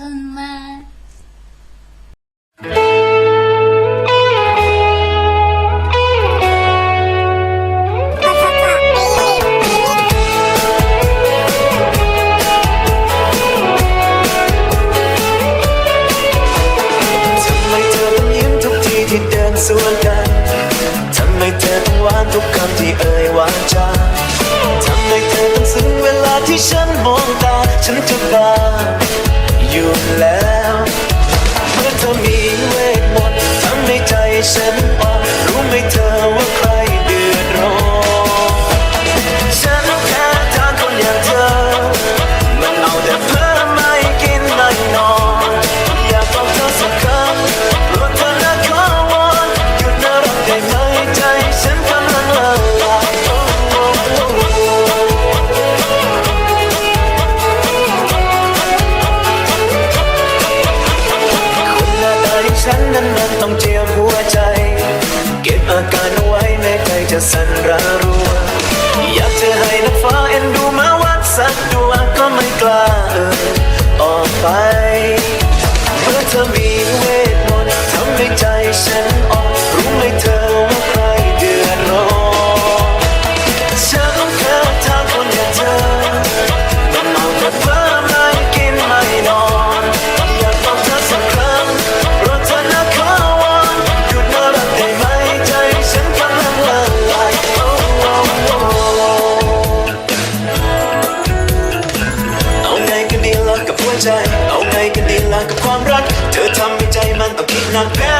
ทำไมเธอต้องยิ้มทุกทีที่เดินสวนกันทำไมเธอต้องหวานทุกคำที่เอ่ยวาจาทำไมเธอต้องซึ้งเวลาที่ฉันมองตา ฉันจะ อยู่แล้ว เมื่อเธอมีเวทมนต์ทำให้ใจฉัน ฉันนั้นมันต้องเจียมหัวใจ เก็บอาการเอาไว้แม้ใจจะสั่นระรัว อยากจะให้นักฟ้าเอ็นดูมาวัดสักดวงก็ไม่กล้าเอ่ยออกไป เมื่อเธอมีเวทมนต์ทำให้ใจฉัน ใจ เอาไงกันดีล่ะกับความรัก เธอทำให้ใจมันต้องคิดหนักแพ้